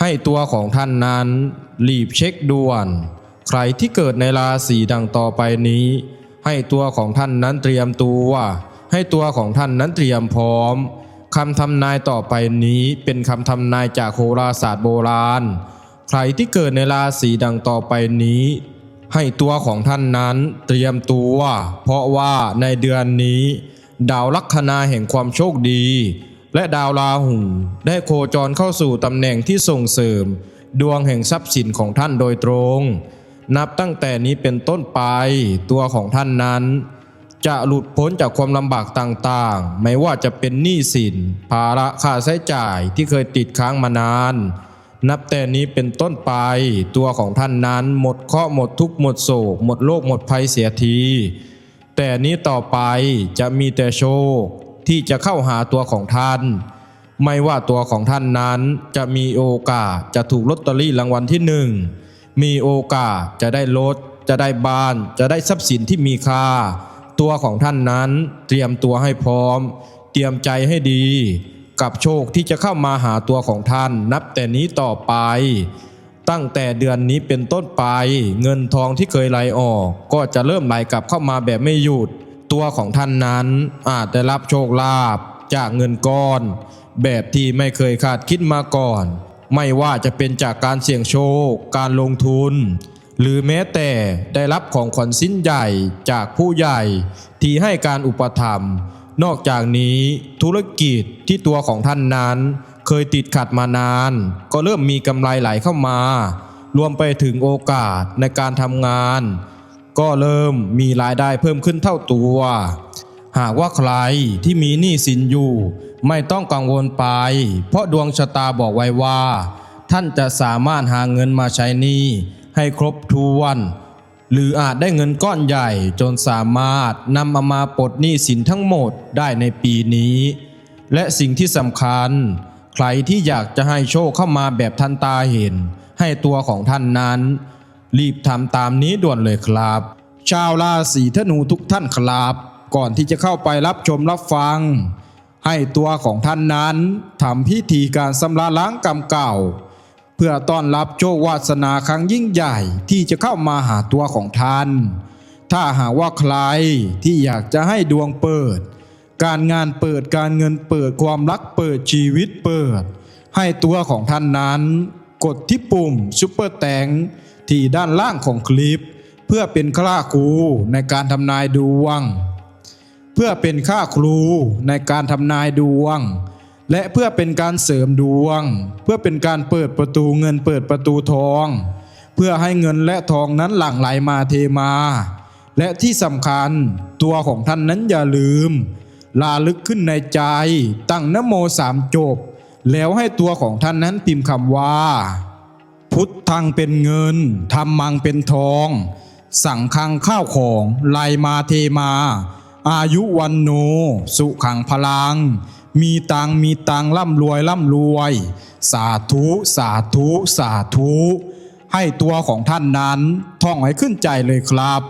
ให้ตัวของท่านนั้นรีบเช็คด่วน ใครที่เกิดในราศีดังต่อไปนี้ ให้ตัวของท่านนั้นเตรียมตัว ให้ตัวของท่านนั้นเตรียมพร้อมคำทำนายต่อไปนี้เป็นคำทำนายจากโหราศาสตร์โบราณ ใครที่เกิดในราศีดังต่อไปนี้ ให้ตัวของท่านนั้นเตรียมตัว เพราะว่าในเดือนนี้ ดาวลัคนาแห่งความโชคดี และดาวราหูได้โคจรเข้าสู่ตำแหน่งที่ส่งเสริม ดวงแห่งทรัพย์สินของท่านโดยตรง นับตั้งแต่นี้เป็นต้นไปตัวของท่านนั้น จะหลุดพ้นจากความลำบากต่างๆ ไม่ว่าจะเป็นหนี้สิน ภาระค่าใช้จ่ายที่เคยติดค้างมานาน นับแต่นี้เป็นต้นไป ตัวของท่านนั้นหมดเคราะห์หมดทุกข์หมดโศก หมดโรคหมดภัยเสียที แต่นี้ต่อไปจะมีแต่โชค ที่จะเข้าหาตัวของท่าน ไม่ว่าตัวของท่านนั้นจะมีโอกาสจะถูกลอตเตอรี่รางวัลที่หนึ่งมีโอกาสจะได้รถจะได้บ้าน จะได้ทรัพย์สินที่มีค่า ตัวของท่านนั้นเตรียมตัวให้พร้อม เตรียมใจให้ดี กับโชคที่จะเข้ามาหาตัวของท่าน นับแต่นี้ต่อไป ตั้งแต่เดือนนี้เป็นต้นไป เงินทองที่เคยไหลออก ก็จะเริ่มไหลกลับเข้ามาแบบไม่หยุด ตัวของท่านนั้นอาจได้รับโชคลาภจากเงินก้อน แบบที่ไม่เคยคาดคิดมาก่อน ไม่ว่าจะเป็นจากการเสี่ยงโชค การลงทุน หรือแม้แต่ได้รับของขวัญสิ้นใหญ่จากผู้ใหญ่ที่ให้การอุปถัมภ์นอกจากนี้ธุรกิจที่ตัวของท่านนั้น เคยติดขัดมานาน ก็เริ่มมีกำไรไหลเข้ามา รวมไปถึงโอกาสในการทำงาน ก็เริ่มมีรายได้เพิ่มขึ้นเท่าตัว หากว่าใครที่มีหนี้สินอยู่ ไม่ต้องกังวลไป เพราะดวงชะตาบอกไว้ว่า ท่านจะสามารถหาเงินมาใช้หนี้ให้ครบถ้วนหรืออาจได้เงินก้อนใหญ่จนสามารถนำเอามาปลดหนี้สินทั้งหมดได้ในปีนี้ และสิ่งที่สำคัญ ใครที่อยากจะให้โชคเข้ามาแบบทันตาเห็น ให้ตัวของท่านนั้น รีบทำตามนี้ด่วนเลยครับ ชาวราศีธนูทุกท่านครับ ก่อนที่จะเข้าไปรับชมรับฟัง ให้ตัวของท่านนั้นทำพิธีการสำระล้างกรรมเก่า เพื่อต้อนรับโชควาสนาครั้งยิ่งใหญ่ที่จะเข้ามาหาตัวของท่าน ถ้าหากว่าใครที่อยากจะให้ดวงเปิด การงานเปิดการเงินเปิดความรักเปิดชีวิตเปิด ให้ตัวของท่านนั้น กดที่ปุ่มซุปเปอร์แตง ที่ด้านล่างของคลิป เพื่อเป็นค่าครูในการทำนายดวง เพื่อเป็นค่าครูในการทำนายดวง และเพื่อเป็นการเสริมดวง เพื่อเป็นการเปิดประตูเงินเปิดประตูทอง เพื่อให้เงินและทองนั้นหลั่งไหลมาเทมา และที่สำคัญตัวของท่านนั้นอย่าลืมลาลึกขึ้นในใจ ตั้งนโมสามจบ แล้วให้ตัวของท่านนั้นพิมพ์คำว่า พุทธังเป็นเงินธรรมังเป็นทอง สั่งคังข้าวของไลมาเทมา อายุวันโน สุขังพลัง มีตังมีตังร่ำรวยร่ำรวย สาธุสาธุสาธุให้ตัวของท่านนั้นท่องให้ขึ้นใจเลยครับ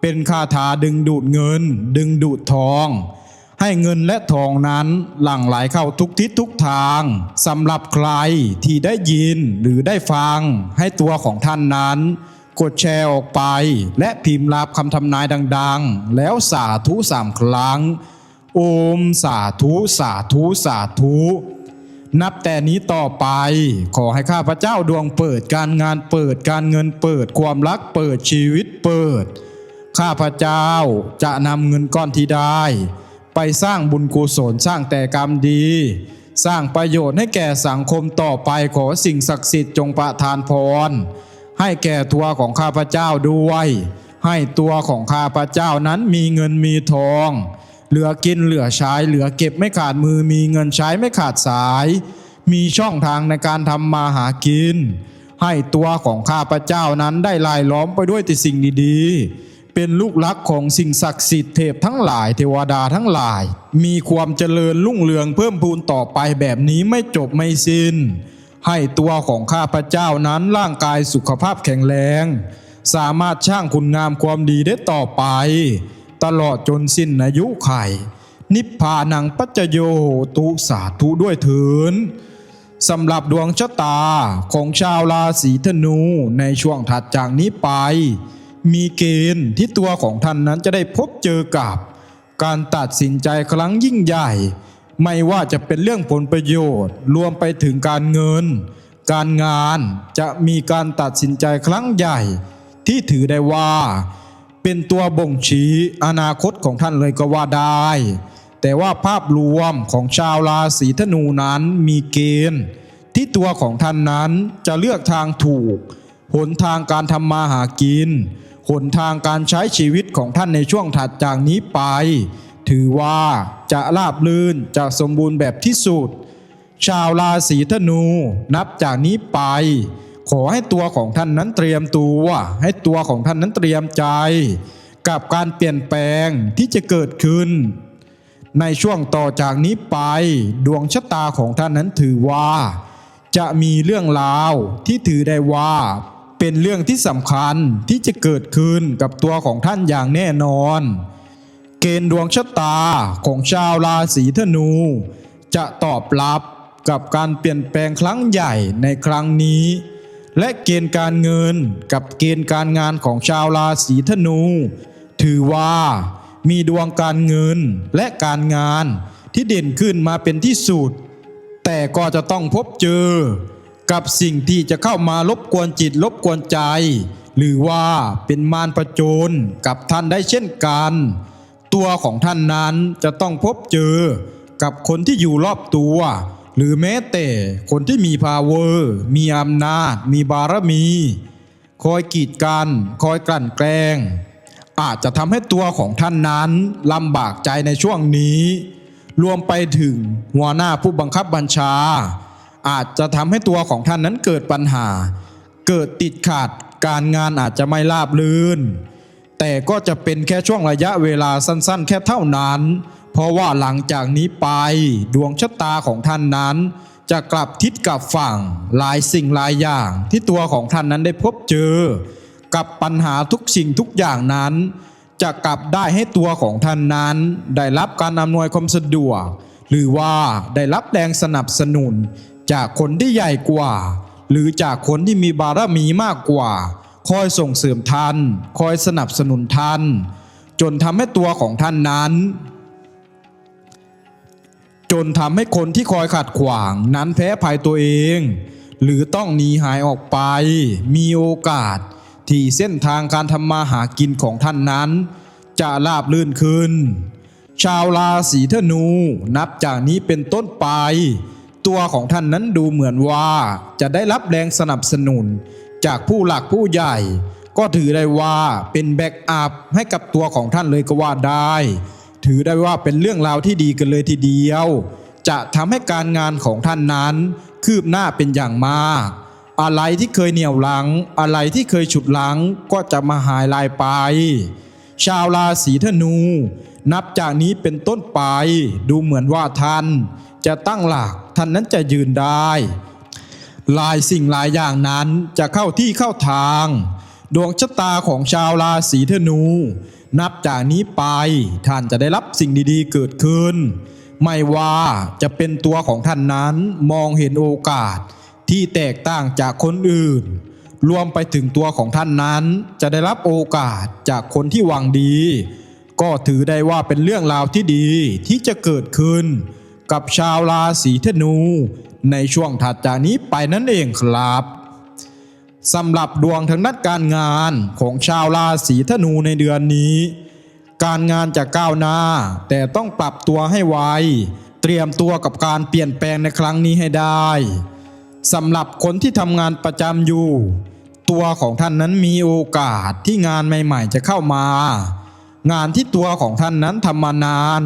เป็นคาถาดึงดูดเงิน ดึงดูดทอง ให้เงินและทองนั้นหลั่งไหลเข้าทุกทิศทุกทางสำหรับใครที่ได้ยินหรือได้ฟังให้ตัวของท่านนั้น กดแชร์ออกไป และพิมพ์รับคำทำนายดัง ๆ แล้วสาธุสามครั้ง โอมสาธุสาธุสาธุนับแต่นี้ต่อไป ขอให้ข้าพเจ้าดวงเปิดการงานเปิดการเงินเปิดความรักเปิดชีวิตเปิด ข้าพเจ้าจะนำเงินก้อนที่ได้ ไปสร้างบุญกุศลสร้างแต่กรรมดี สร้างประโยชน์ให้แก่สังคมต่อไปขอสิ่งศักดิ์สิทธิ์จงประทานพร ให้แก่ตัวของข้าพเจ้าด้วย ให้ตัวของข้าพเจ้านั้นมีเงินมีทอง เหลือกินเหลือใช้เหลือเก็บไม่ขาดมือมีเงินใช้ไม่ขาดสาย มีช่องทางในการทำมาหากิน ให้ตัวของข้าพเจ้านั้นได้ลายล้อมไปด้วยแต่สิ่งดีๆ เป็นลูกรักของสิ่งศักดิ์สิทธิ์เทพทั้งหลายเทวดาทั้งหลาย มีความเจริญรุ่งเรืองเพิ่มพูนต่อไปแบบนี้ไม่จบไม่สิ้น ให้ตัวของข้าพเจ้านั้นร่างกายสุขภาพแข็งแรง สามารถช่างคุณงามความดีได้ต่อไป ตลอดจนสิ้นอายุไข นิพพานังปัจจโยโหตุสาธุด้วยเถินสำหรับดวงชะตาของชาวราศีธนูในช่วงถัดจากนี้ไป มีเกณฑ์ที่ตัวของท่านนั้นจะได้พบเจอกับ การตัดสินใจครั้งยิ่งใหญ่ ไม่ว่าจะเป็นเรื่องผลประโยชน์ รวมไปถึงการเงิน การงานจะมีการตัดสินใจครั้งใหญ่ ที่ถือได้ว่า เป็นตัวบ่งชี้อนาคตของท่านเลยก็ว่าได้ แต่ว่าภาพรวมของชาวราศีธนูนั้นมีเกณฑ์ที่ตัวของท่านนั้นจะเลือกทางถูก หนทางการทำมาหากิน หนทางการใช้ชีวิตของท่านในช่วงถัดจากนี้ไป ถือว่าจะราบลื่นจะสมบูรณ์แบบที่สุด ชาวราศีธนูนับจากนี้ไป ขอให้ตัวของท่านนั้นเตรียมตัว ให้ตัวของท่านนั้นเตรียมใจ กับการเปลี่ยนแปลงที่จะเกิดขึ้น ในช่วงต่อจากนี้ไป ดวงชะตาของท่านนั้นถือว่า จะมีเรื่องราวที่ถือได้ว่า เป็นเรื่องที่สำคัญที่จะเกิดขึ้นกับตัวของท่านอย่างแน่นอน เกณฑ์ดวงชะตาของชาวราศีธนู จะตอบรับกับการเปลี่ยนแปลงครั้งใหญ่ในครั้งนี้ และเกณฑ์การเงินกับเกณฑ์การงานของชาวราศีธนู ถือว่ามีดวงการเงินและการงานที่เด่นขึ้นมาเป็นที่สุด แต่ก็จะต้องพบเจอ กับสิ่งที่จะเข้ามารบกวนจิตรบกวนใจ หรือว่าเป็นมารประโจรกับท่านได้เช่นกัน ตัวของท่านนั้นจะต้องพบเจอกับคนที่อยู่รอบตัว หรือแม้แต่คนที่มีพาวเวอร์มีอำนาจ มีบารมี คอยกีดกันคอยกลั่นแกล้ง อาจจะทำให้ตัวของท่านนั้นลำบากใจในช่วงนี้ รวมไปถึงหัวหน้าผู้บังคับบัญชา อาจจะทำให้ตัวของท่านนั้นเกิดปัญหา เกิดติดขัดการงานอาจจะไม่ราบรื่น แต่ก็จะเป็นแค่ช่วงระยะเวลาสั้นๆ แค่เท่านั้น เพราะว่าหลังจากนี้ไปดวงชะตาของท่านนั้น จะกลับทิศกลับฝั่งหลายสิ่งหลายอย่างที่ตัวของท่านนั้นได้พบเจอ กับปัญหาทุกสิ่งทุกอย่างนั้น จะกลับได้ให้ตัวของท่านนั้น ได้รับการอำนวยความสะดวก หรือว่าได้รับแรงสนับสนุน จากคนที่ใหญ่กว่า หรือจากคนที่มีบารมีมากกว่า คอยส่งเสริมท่าน คอยสนับสนุนท่าน จนทำให้ตัวของท่านนั้น จนทำให้คนที่คอยขัดขวางนั้นแพ้ภัยตัวเอง หรือต้องหนีหายออกไป มีโอกาสที่เส้นทางการทำมาหากินของท่านนั้น จะราบลื่นขึ้น ชาวราศีธนูนับจากนี้เป็นต้นไป ตัวของท่านนั้นดูเหมือนว่า จะได้รับแรงสนับสนุน จากผู้หลักผู้ใหญ่ ก็ถือได้ว่าเป็นแบ็กอัพให้กับตัวของท่านเลยก็ว่าได้ ถือได้ว่าเป็นเรื่องราวที่ดีกันเลยทีเดียว จะทำให้การงานของท่านนั้น คืบหน้าเป็นอย่างมาก อะไรที่เคยเหนี่ยวหลัง อะไรที่เคยฉุดหลังก็จะมาหายลายไป ชาวราศีธนู นับจากนี้เป็นต้นไป ดูเหมือนว่าท่าน จะตั้งหลักท่านนั้นจะยืนได้ หลายสิ่งหลายอย่างนั้นจะเข้าที่เข้าทาง ดวงชะตาของชาวราศีธนู นับจากนี้ไปท่านจะได้รับสิ่งดีๆเกิดขึ้น ไม่ว่าจะเป็นตัวของท่านนั้นมองเห็นโอกาสที่แตกต่างจากคนอื่น รวมไปถึงตัวของท่านนั้นจะได้รับโอกาสจากคนที่หวังดี ก็ถือได้ว่าเป็นเรื่องราวที่ดีที่จะเกิดขึ้น กับชาวราศีธนู ในช่วงถัดจากนี้ไปนั่นเองครับสำหรับดวงทางด้านการงานของชาวราศีธนูในเดือนนี้ การงานจะก้าวหน้า แต่ต้องปรับตัวให้ไวเตรียมตัวกับการเปลี่ยนแปลงในครั้งนี้ให้ได้สำหรับคนที่ทำงานประจำอยู่ ตัวของท่านนั้นมีโอกาสที่งานใหม่ๆ จะเข้ามา งานที่ตัวของท่านนั้นทำมานาน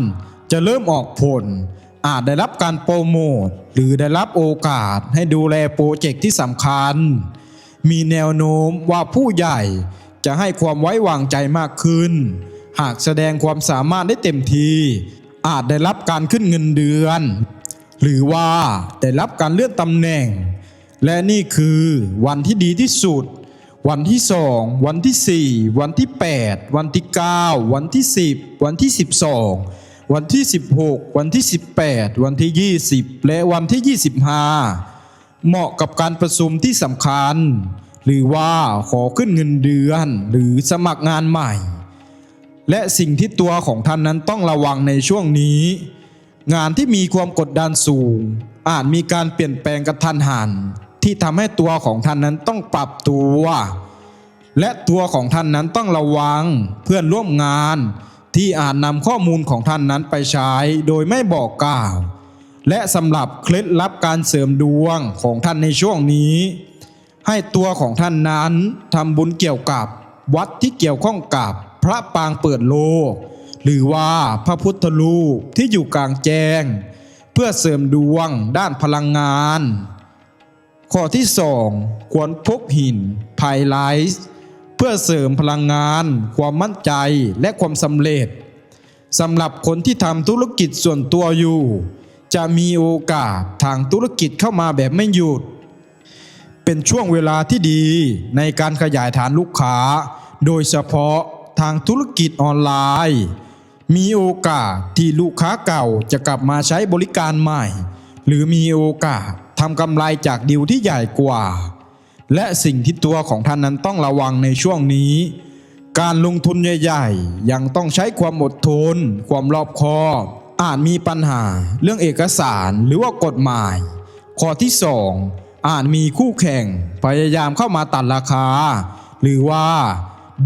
จะเริ่มออกผล อาจได้รับการโปรโมทหรือได้รับโอกาสให้ดูแลโปรเจกต์ที่สำคัญ มีแนวโน้มว่าผู้ใหญ่จะให้ความไว้วางใจมากขึ้น หากแสดงความสามารถได้เต็มที อาจได้รับการขึ้นเงินเดือน หรือว่าได้รับการเลื่อนตำแหน่ง และนี่คือวันที่ดีที่สุด วันที่2วันที่4วันที่8วันที่9วันที่10วันที่12 วันที่ 16 วันที่ 18 วันที่ 20 และวันที่ 25 เหมาะกับการประชุมที่สำคัญ หรือว่าขอขึ้นเงินเดือนหรือสมัครงานใหม่ และสิ่งที่ตัวของท่านนั้นต้องระวังในช่วงนี้ งานที่มีความกดดันสูง อาจมีการเปลี่ยนแปลงกระทันหันที่ทำให้ตัวของท่านนั้นต้องปรับตัว และตัวของท่านนั้นต้องระวังเพื่อนร่วมงาน ที่อาจนำข้อมูลของท่านนั้นไปใช้โดยไม่บอกกล่าว และสำหรับเคล็ดลับการเสริมดวงของท่านในช่วงนี้ ให้ตัวของท่านนั้นทำบุญเกี่ยวกับวัดที่เกี่ยวข้องกับพระปางเปิดโลก หรือว่าพระพุทธรูปที่อยู่กลางแจ้ง เพื่อเสริมดวงด้านพลังงาน ข้อที่ 2 ควรพกหินไพไลท์ เพื่อเสริมพลังงาน ความมั่นใจและความสำเร็จสำหรับคนที่ทำธุรกิจส่วนตัวอยู่ จะมีโอกาสทางธุรกิจเข้ามาแบบไม่หยุด เป็นช่วงเวลาที่ดีในการขยายฐานลูกค้า โดยเฉพาะทางธุรกิจออนไลน์ มีโอกาสที่ลูกค้าเก่าจะกลับมาใช้บริการใหม่ หรือมีโอกาสทำกำไรจากดีลที่ใหญ่กว่า และสิ่งที่ตัวของท่านนั้นต้องระวังในช่วงนี้ การลงทุนใหญ่ๆ ยังต้องใช้ความอดทน ความรอบคอบอาจมีปัญหาเรื่องเอกสารหรือว่ากฎหมาย ข้อที่ 2 อาจมีคู่แข่งพยายามเข้ามาตัดราคา หรือว่า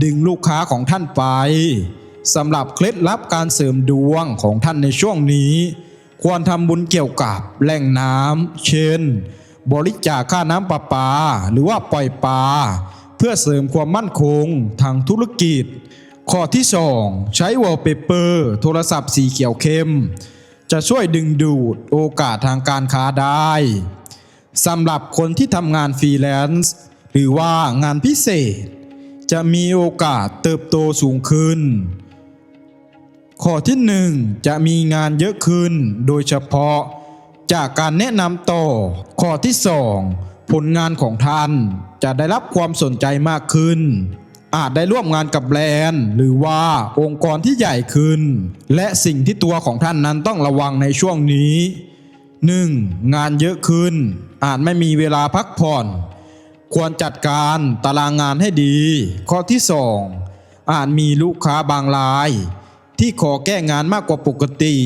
ดึงลูกค้าของท่านไปสำหรับเคล็ดลับการเสริมดวงของท่านในช่วงนี้ ควรทำบุญเกี่ยวกับแหล่งน้ำเช่น บริจาคค่าน้ำประปา หรือว่าปล่อยปลาเพื่อเสริมความมั่นคงทางธุรกิจ ข้อที่ 2 ใช้วอลเปเปอร์โทรศัพท์สีเขียวเข้ม จะช่วยดึงดูดโอกาสทางการค้าได้สำหรับคนที่ทำงานฟรีแลนซ์หรือว่างานพิเศษ จะมีโอกาสเติบโตสูงขึ้น ข้อที่หนึ่งจะมีงานเยอะขึ้นโดยเฉพาะ จากการแนะนำต่อข้อที่สองผลงานของท่านจะได้รับความสนใจมากขึ้น อาจได้ร่วมงานกับแบรนด์หรือว่าองค์กรที่ใหญ่ขึ้น และสิ่งที่ตัวของท่านนั้นต้องระวังในช่วงนี้ 1. งานเยอะขึ้น อาจไม่มีเวลาพักผ่อน ควรจัดการตารางงานให้ดี ข้อที่ 2 อาจมีลูกค้าบางราย ที่ขอแก้งานมากกว่าปกติ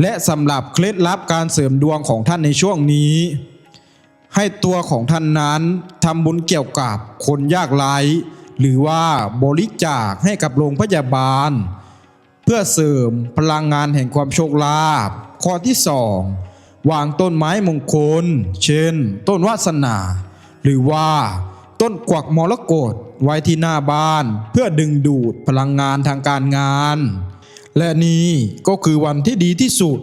และสำหรับเคล็ดลับการเสริมดวงของท่านในช่วงนี้ ให้ตัวของท่านนั้นทำบุญเกี่ยวกับคนยากไร้หรือว่าบริจาคให้กับโรงพยาบาล เพื่อเสริมพลังงานแห่งความโชคลาภข้อที่2วางต้นไม้มงคล เช่น ต้นวาสนา หรือว่า ต้นกวักมรกตไว้ที่หน้าบ้าน เพื่อดึงดูดพลังงานทางการงาน และนี่ก็คือวันที่ดีที่สุด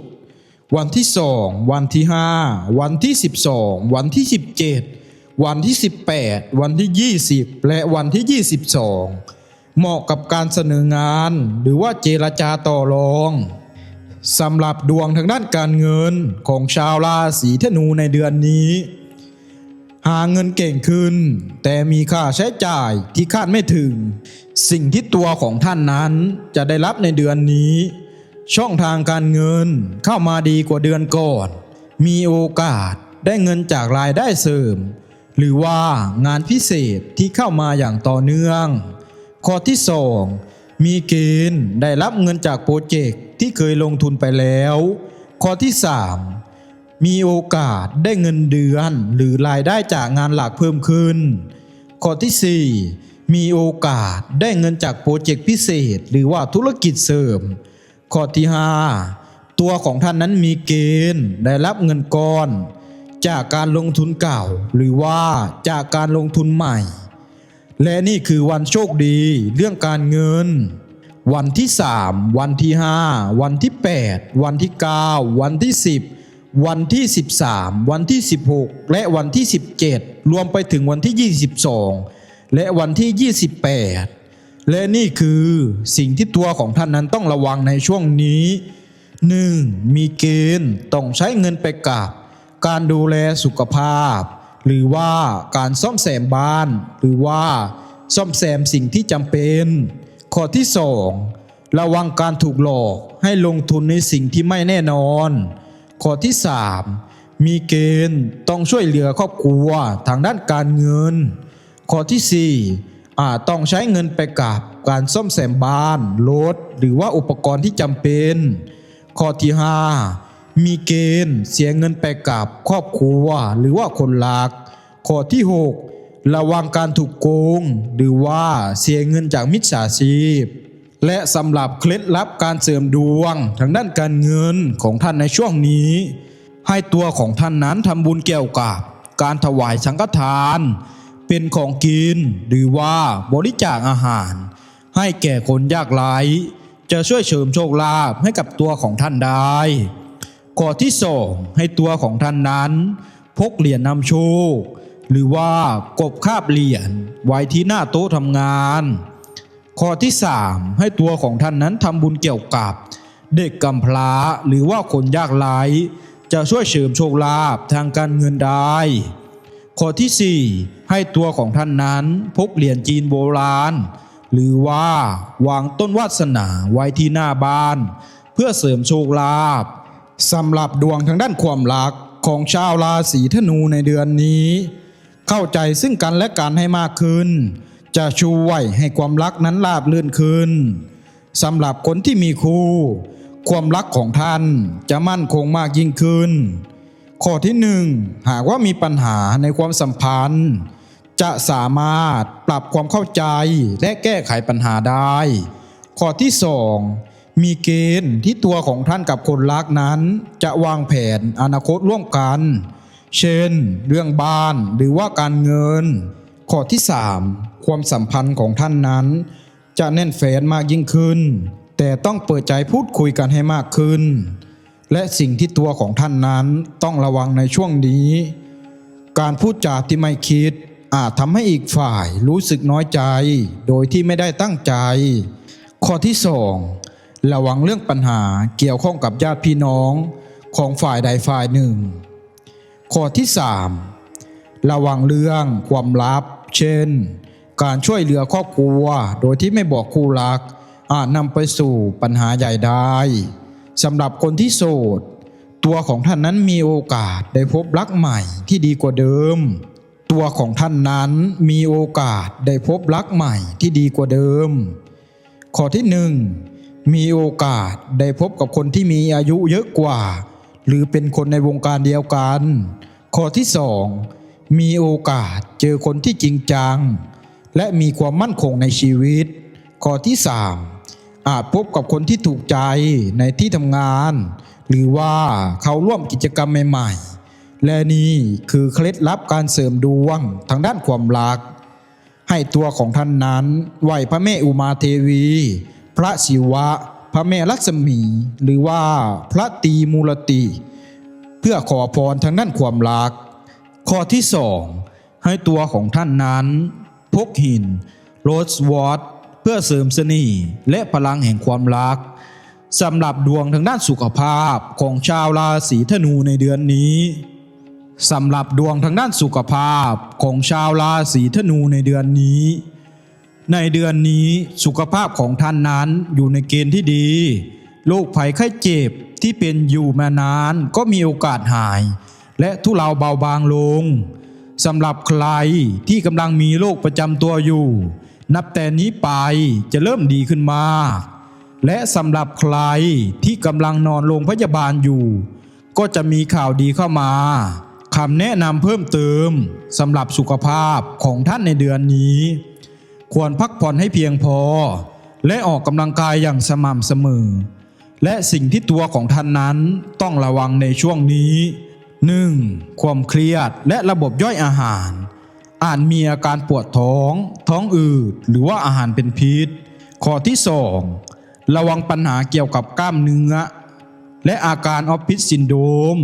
วันที่2วันที่5วันที่12วันที่17วันที่18วันที่20และวันที่22เหมาะกับการเสนองาน หรือว่าเจรจาต่อรองสำหรับดวงทางด้านการเงินของชาวราศีธนูในเดือนนี้ หาเงินเก่งขึ้น แต่มีค่าใช้จ่ายที่คาดไม่ถึง สิ่งที่ตัวของท่านนั้นจะได้รับในเดือนนี้ ช่องทางการเงินเข้ามาดีกว่าเดือนก่อน มีโอกาสได้เงินจากรายได้เสริม หรือว่างานพิเศษที่เข้ามาอย่างต่อเนื่อง ข้อที่ 2 มีเกณฑ์ได้รับเงินจากโปรเจกต์ที่เคยลงทุนไปแล้ว ข้อที่ 3 มีโอกาสได้เงินเดือนหรือรายได้จากงานหลักเพิ่มขึ้น ข้อที่ 4 มีโอกาสได้เงินจากโปรเจกต์พิเศษ หรือว่าธุรกิจเสริม ข้อที่ 5 ตัวของท่านนั้นมีเกณฑ์ได้รับเงินก้อน จากการลงทุนเก่า หรือว่าจากการลงทุนใหม่ และนี่คือวันโชคดีเรื่องการเงินวันที่ 3 วันที่ 5 วันที่ 8 วันที่ 9 วันที่ 10 วันที่ 13 วันที่ 16 และวันที่ 17 รวมไปถึงวันที่ 22 และวันที่ 28 และนี่คือสิ่งที่ตัวของท่านนั้นต้องระวังในช่วงนี้ 1. มีเกณฑ์ต้องใช้เงินไปกับการดูแลสุขภาพ หรือว่าการซ่อมแซมบ้าน หรือว่าซ่อมแซมสิ่งที่จำเป็น ข้อที่ 2 ระวังการถูกหลอกให้ลงทุนในสิ่งที่ไม่แน่นอน ข้อที่ 3 มีเกณฑ์ต้องช่วยเหลือครอบครัวทางด้านการเงิน ข้อที่ 4 อาจต้องใช้เงินไปกับการซ่อมแซมบ้านรถหรือว่าอุปกรณ์ที่จำเป็น ข้อที่ 5 มีเกณฑ์เสียเงินไปกับครอบครัวหรือว่าคนรัก ข้อที่ 6 ระวังการถูกโกง หรือว่าเสียเงินจากมิจฉาชีพ และสำหรับเคล็ดลับการเสริมดวงทางด้านการเงินของท่านในช่วงนี้ ให้ตัวของท่านนั้นทำบุญเกี่ยวกับการถวายสังฆทาน เป็นของกินหรือว่าบริจาคอาหาร ให้แก่คนยากไร้จะช่วยเสริมโชคลาภให้กับตัวของท่านได้ข้อที่สองให้ตัวของท่านนั้นพกเหรียญนำโชค หรือว่ากบคาบเหรียญไว้ที่หน้าโต๊ะทำงาน ข้อที่ 3 ให้ตัวของท่านนั้นทำบุญเกี่ยวกับ เด็กกำพร้าหรือว่าคนยากไร้จะช่วยเสริมโชคลาภทางการเงินได้ ข้อทีสี่ 4 ให้ตัวของท่านนั้นพกเหรียญจีนโบราณ หรือว่าวางต้นวาสนาไว้ที่หน้าบ้าน เพื่อเสริมโชคลาภสำหรับดวงทางด้านความรักของชาวราศีธนูในเดือนนี้ เข้าใจซึ่งกันและกันให้มากขึ้น จะช่วยให้ความรักนั้นราบรื่นขึ้นสำหรับคนที่มีคู่ความรักของท่านจะมั่นคงมากยิ่งขึ้น ข้อที่หนึ่งหากว่ามีปัญหาในความสัมพันธ์ จะสามารถปรับความเข้าใจและแก้ไขปัญหาได้ ข้อที่สองมีเกณฑ์ที่ตัวของท่านกับคนรักนั้น จะวางแผนอนาคตร่วมกัน เช่น เรื่องบ้านหรือว่าการเงิน ข้อที่ 3 ความสัมพันธ์ของท่านนั้น จะแน่นแฟนมากยิ่งขึ้น แต่ต้องเปิดใจพูดคุยกันให้มากขึ้น และสิ่งที่ตัวของท่านนั้นต้องระวังในช่วงนี้ การพูดจาที่ไม่คิดอาจทำให้อีกฝ่ายรู้สึกน้อยใจ โดยที่ไม่ได้ตั้งใจ ข้อที่สองระวังเรื่องปัญหาเกี่ยวข้องกับญาติพี่น้องของฝ่ายใดฝ่ายหนึ่ง ข้อที่3ระวังเรื่องความลับ เช่น การช่วยเหลือครอบครัวโดยที่ไม่บอกคู่รัก อาจนำไปสู่ปัญหาใหญ่ได้สำหรับคนที่โสด ตัวของท่านนั้นมีโอกาสได้พบรักใหม่ที่ดีกว่าเดิม ตัวของท่านนั้นมีโอกาสได้พบรักใหม่ที่ดีกว่าเดิม ข้อที่หนึ่งมีโอกาสได้พบกับคนที่มีอายุเยอะกว่า หรือเป็นคนในวงการเดียวกัน ข้อที่สอง มีโอกาสเจอคนที่จริงจัง และมีความมั่นคงในชีวิต ข้อที่สามอาจพบกับคนที่ถูกใจในที่ทำงาน หรือว่าเขาร่วมกิจกรรมใหม่ ๆ และนี่คือเคล็ดลับการเสริมดวงทางด้านความรัก ให้ตัวของท่านนั้นไหวพระแม่อุมาเทวี พระศิวะ พระแม่ลักษมี หรือว่าพระตีมูลติ เพื่อขอพรทางด้านความรัก ข้อที่สองให้ตัวของท่านนั้น พกหินโรสวอตเพื่อเสริมเสน่ห์และพลังแห่งความรักสำหรับดวงทางด้านสุขภาพของชาวราศีธนูในเดือนนี้สำหรับดวงทางด้านสุขภาพของชาวราศีธนูในเดือนนี้ ในเดือนนี้สุขภาพของท่านนั้นอยู่ในเกณฑ์ที่ดีโรคภัยไข้เจ็บที่เป็นอยู่มานานก็มีโอกาสหาย และทุเลาเบาบางลงสำหรับใครที่กำลังมีโรคประจำตัวอยู่ นับแต่นี้ไปจะเริ่มดีขึ้นมากและสำหรับใครที่กำลังนอนโรงพยาบาลอยู่ ก็จะมีข่าวดีเข้ามาคำแนะนำเพิ่มเติมสำหรับสุขภาพของท่านในเดือนนี้ ควรพักผ่อนให้เพียงพอ และออกกำลังกายอย่างสม่ำเสมอ และสิ่งที่ตัวของท่านนั้นต้องระวังในช่วงนี้ 1. ความเครียดและระบบย่อยอาหาร อาจมีอาการปวดท้อง ท้องอืด หรือว่าอาหารเป็นพิษ ข้อที่ 2 ระวังปัญหาเกี่ยวกับกล้ามเนื้อ และอาการออฟฟิศซินโดม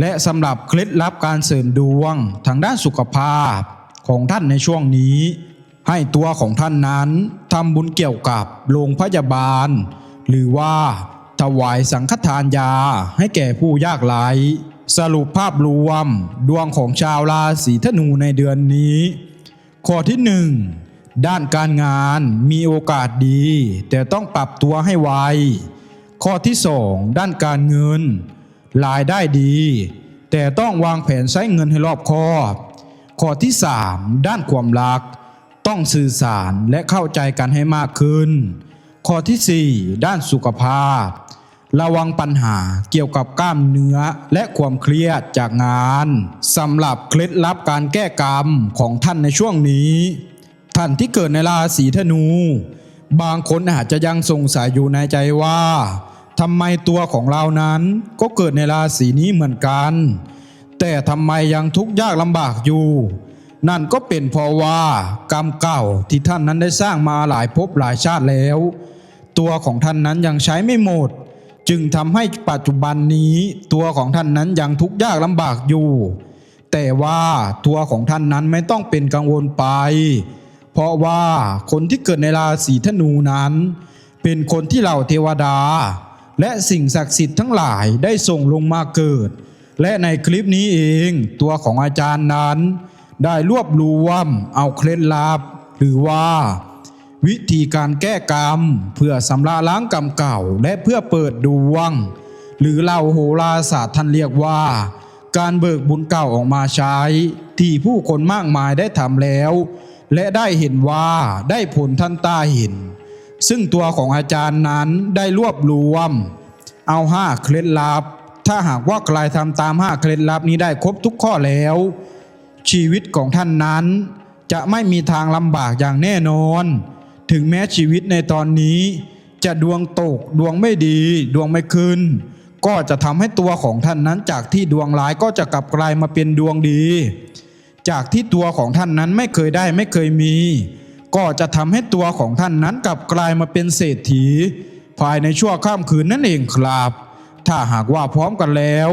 และสำหรับเคล็ดลับการเสริมดวงทางด้านสุขภาพของท่านในช่วงนี้ ให้ตัวของท่านนั้นทำบุญเกี่ยวกับโรงพยาบาล หรือว่า ถวายสังฆทานยาให้แก่ผู้ยากไร้สรุปภาพรวมดวงของชาวราศีธนูในเดือนนี้ ข้อที่หนึ่งด้านการงานมีโอกาสดี แต่ต้องปรับตัวให้ไวข้อที่สองด้านการเงินรายได้ดี แต่ต้องวางแผนใช้เงินให้รอบคอบข้อที่3ด้านความรัก ต้องสื่อสารและเข้าใจกันให้มากขึ้น ข้อที่สี่ด้านสุขภาพ ระวังปัญหาเกี่ยวกับกล้ามเนื้อและความเครียดจากงานสำหรับเคล็ดลับการแก้กรรมของท่านในช่วงนี้ ท่านที่เกิดในราศีธนู บางคนอาจจะยังสงสัยอยู่ในใจว่าทำไมตัวของเรานั้นก็เกิดในราศีนี้เหมือนกัน แต่ทำไมยังทุกข์ยากลำบากอยู่ นั่นก็เป็นเพราะว่ากรรมเก่าที่ท่านนั้นได้สร้างมาหลายภพหลายชาติแล้ว ตัวของท่านนั้นยังใช้ไม่หมด จึงทำให้ปัจจุบันนี้ตัวของท่านนั้นยังทุกข์ยากลำบากอยู่ แต่ว่าตัวของท่านนั้นไม่ต้องเป็นกังวลไป เพราะว่าคนที่เกิดในราศีธนูนั้น เป็นคนที่เหล่าเทวดา และสิ่งศักดิ์สิทธิ์ทั้งหลายได้ส่งลงมาเกิด และในคลิปนี้เองตัวของอาจารย์นั้น ได้รวบรวมเอาเคล็ดลับ หรือว่า วิธีการแก้กรรม เพื่อสำระล้างกรรมเก่าและเพื่อเปิดดวง หรือเล่าโหราศาสตร์ท่านเรียกว่า การเบิกบุญเก่าออกมาใช้ ที่ผู้คนมากมายได้ทำแล้ว และได้เห็นว่าได้ผลท่านตาเห็น ซึ่งตัวของอาจารย์นั้นได้รวบรวม เอาห้าเคล็ดลับ ถ้าหากว่าใครทำตามห้าเคล็ดลับนี้ได้ครบทุกข้อแล้ว ชีวิตของท่านนั้น จะไม่มีทางลำบากอย่างแน่นอน ถึงแม้ชีวิตในตอนนี้ จะดวงตกดวงไม่ดี ดวงไม่ขึ้น ก็จะทำให้ตัวของท่านนั้นจากที่ดวงร้ายก็จะกลับกลายมาเป็นดวงดี จากที่ตัวของท่านนั้นไม่เคยได้ไม่เคยมี ก็จะทำให้ตัวของท่านนั้นกลับกลายมาเป็นเศรษฐี ภายในชั่วข้ามคืนนั่นเองครับ ถ้าหากว่าพร้อมกันแล้ว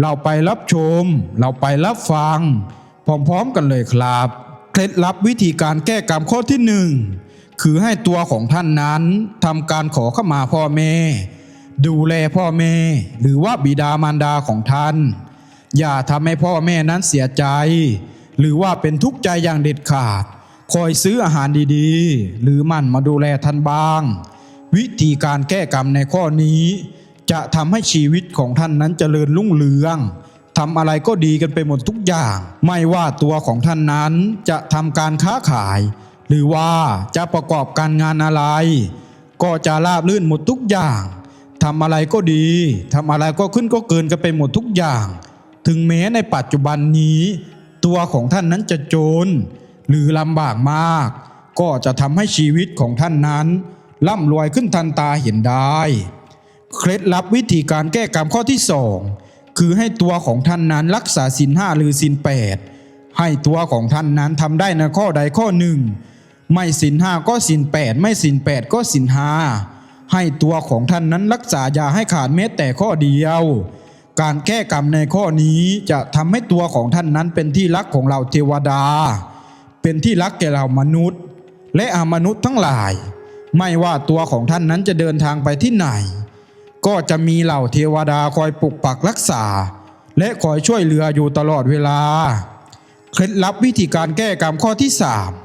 เราไปรับชม เราไปรับฟัง พร้อมๆกันเลยครับ เคล็ดลับวิธีการแก้กรรมข้อที่หนึ่ง คือให้ตัวของท่านนั้นทำการขอเข้ามาพ่อแม่ ดูแลพ่อแม่ หรือว่าบิดามารดาของท่าน อย่าทำให้พ่อแม่นั้นเสียใจ หรือว่าเป็นทุกข์ใจอย่างเด็ดขาด คอยซื้ออาหารดีๆ หรือมั่นมาดูแลท่านบ้าง วิธีการแก้กรรมในข้อนี้ จะทำให้ชีวิตของท่านนั้นเจริญรุ่งเรืองทำอะไรก็ดีกันไปหมดทุกอย่าง ไม่ว่าตัวของท่านนั้นจะทำการค้าขาย หรือว่าจะประกอบการงานอะไร ก็จะราบรื่นหมดทุกอย่างทำอะไรก็ดีทำอะไรก็ขึ้นก็เกินกันไปหมดทุกอย่าง ถึงแม้ในปัจจุบันนี้ ตัวของท่านนั้นจะโจนหรือลำบากมาก ก็จะทำให้ชีวิตของท่านนั้นร่ำรวยขึ้นทันตาเห็นได้ เคล็ดลับวิธีการแก้กรรมข้อที่สองคือให้ตัวของท่านนั้นรักษาศีลห้าหรือศีลแปดให้ตัวของท่านนั้นทำได้ในข้อใดข้อหนึ่ง ไม่ศีลห้าก็ศีลแปดไม่ศีลแปดก็ศีลห้าให้ตัวของท่านนั้นรักษาอย่าให้ขาดแม้แต่ข้อเดียว การแก้กรรมในข้อนี้จะทำให้ตัวของท่านนั้นเป็นที่รักของเราเทวดา เป็นที่รักแก่เรามนุษย์ และอมนุษย์ทั้งหลาย ไม่ว่าตัวของท่านนั้นจะเดินทางไปที่ไหน ก็จะมีเหล่าเทวดาคอยปกปักรักษา และคอยช่วยเหลืออยู่ตลอดเวลา เคล็ดลับวิธีการแก้กรรมข้อที่3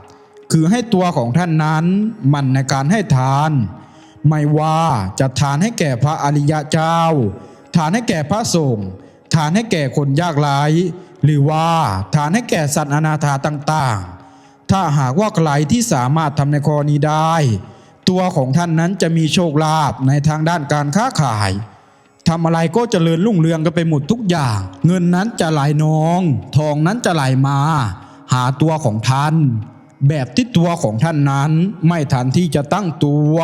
คือให้ตัวของท่านนั้นมันในการให้ทาน ไม่ว่าจะทานให้แก่พระอริยะเจ้า ทานให้แก่พระสงฆ์ทานให้แก่คนยากไร้หรือว่าทานให้แก่สัตว์อนาถาต่างๆ ถ้าหากว่าใครที่สามารถทำในข้อนี้ได้ ตัวของท่านนั้นจะมีโชคลาภในทางด้านการค้าขายทำอะไรก็เจริญรุ่งเรืองกันไปหมดทุกอย่าง เงินนั้นจะไหลนอง ทองนั้นจะไหลมา หาตัวของท่าน แบบที่ตัวของท่านนั้นไม่ทันที่จะตั้งตัว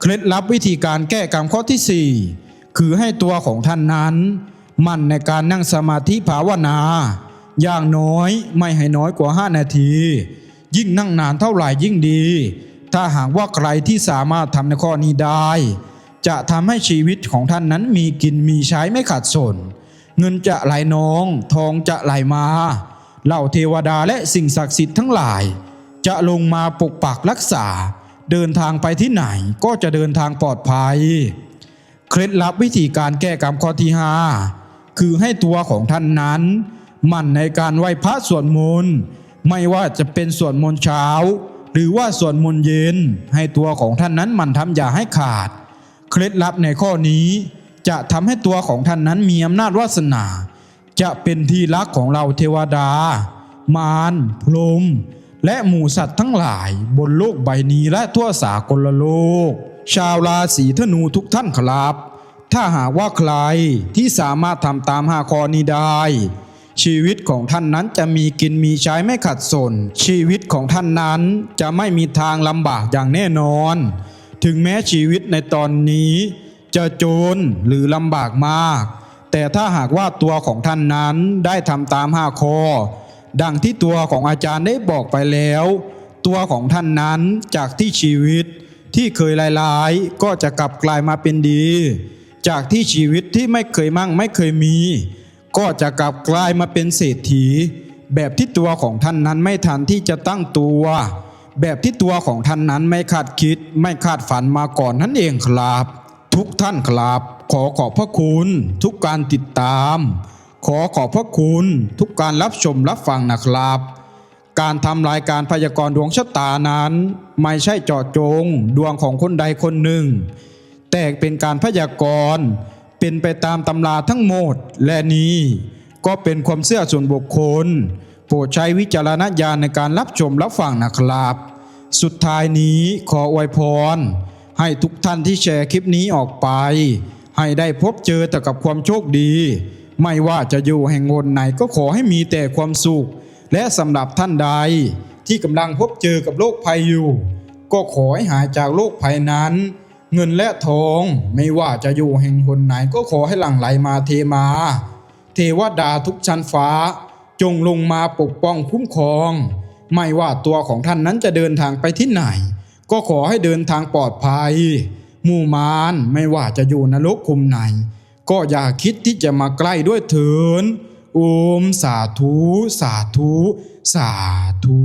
เคล็ดลับวิธีการแก้กรรมข้อที่ 4 คือให้ตัวของท่านนั้น มั่นในการนั่งสมาธิภาวนา อย่างน้อยไม่ให้น้อยกว่า 5 นาที ยิ่งนั่งนานเท่าไหร่ยิ่งดี ถ้าหากว่าใครที่สามารถทำในข้อนี้ได้ จะทำให้ชีวิตของท่านนั้นมีกินมีใช้ไม่ขาดสน เงินจะไหลนอง ทองจะไหลมา เหล่าเทวดาและสิ่งศักดิ์สิทธิ์ทั้งหลาย จะลงมาปกปักรักษา เดินทางไปที่ไหนก็จะเดินทางปลอดภัย เคล็ดลับวิธีการแก้กรรมข้อที่5คือให้ตัวของท่านนั้นมั่นในการไหว้พระสวดมนต์ไม่ว่าจะเป็นสวดมนต์เช้า หรือว่าสวดมนต์เย็น ให้ตัวของท่านนั้นมันทำอย่าให้ขาด เคล็ดลับในข้อนี้ จะทำให้ตัวของท่านนั้นมีอำนาจวาสนา จะเป็นที่รักของเราเทวดา มารพรหมและหมู่สัตว์ทั้งหลายบนโลกใบนี้และทั่วสากลโลก ชาวราศีธนูทุกท่านครับ ถ้าหากว่าใครที่สามารถทำตามห้าข้อนี้ได้ ชีวิตของท่านนั้นจะมีกินมีใช้ไม่ขัดสน ชีวิตของท่านนั้นจะไม่มีทางลำบากอย่างแน่นอน ถึงแม้ชีวิตในตอนนี้ จะจนหรือลำบากมาก แต่ถ้าหากว่าตัวของท่านนั้นได้ทำตามห้าข้อดังที่ตัวของอาจารย์ได้บอกไปแล้ว ตัวของท่านนั้นจากที่ชีวิตที่เคยลายๆก็จะกลับกลายมาเป็นดี จากที่ชีวิตที่ไม่เคยมั่งไม่เคยมี ก็จะกลับกลายมาเป็นเศรษฐี แบบที่ตัวของท่านนั้นไม่ทันที่จะตั้งตัว แบบที่ตัวของท่านนั้นไม่คาดคิด ไม่คาดฝันมาก่อนนั่นเองครับ ทุกท่านครับ ขอขอบพระคุณทุกการติดตาม ขอขอบพระคุณทุกการรับชมรับฟังนะครับ การทำรายการพยากรณ์ดวงชะตานั้น ไม่ใช่เจาะจงดวงของคนใดคนหนึ่ง แต่เป็นการพยากรณ์เป็นไปตามตำราทั้งหมดและนี้ก็เป็นความเชื่อส่วนบุคคล โปรดใช้วิจารณญาณในการรับชมรับฟังนะครับ สุดท้ายนี้ขออวยพร ให้ทุกท่านที่แชร์คลิปนี้ออกไป ให้ได้พบเจอแต่กับความโชคดี ไม่ว่าจะอยู่แห่งหนไหนก็ขอให้มีแต่ความสุข และสำหรับท่านใด ที่กำลังพบเจอกับโรคภัยอยู่ ก็ขอให้หายจากโรคภัยนั้น เงินและทอง ไม่ว่าจะอยู่แห่งหนไหนก็ขอให้หลั่งไหลมาเทมา เทวดาทุกชั้นฟ้า จงลงมาปกป้องคุ้มครอง ไม่ว่าตัวของท่านนั้นจะเดินทางไปที่ไหน ก็ขอให้เดินทางปลอดภัย หมู่มารไม่ว่าจะอยู่นรกคุมไหน ก็อย่าคิดที่จะมาใกล้ด้วยเถินโอมสาธุ สาธุ สาธุ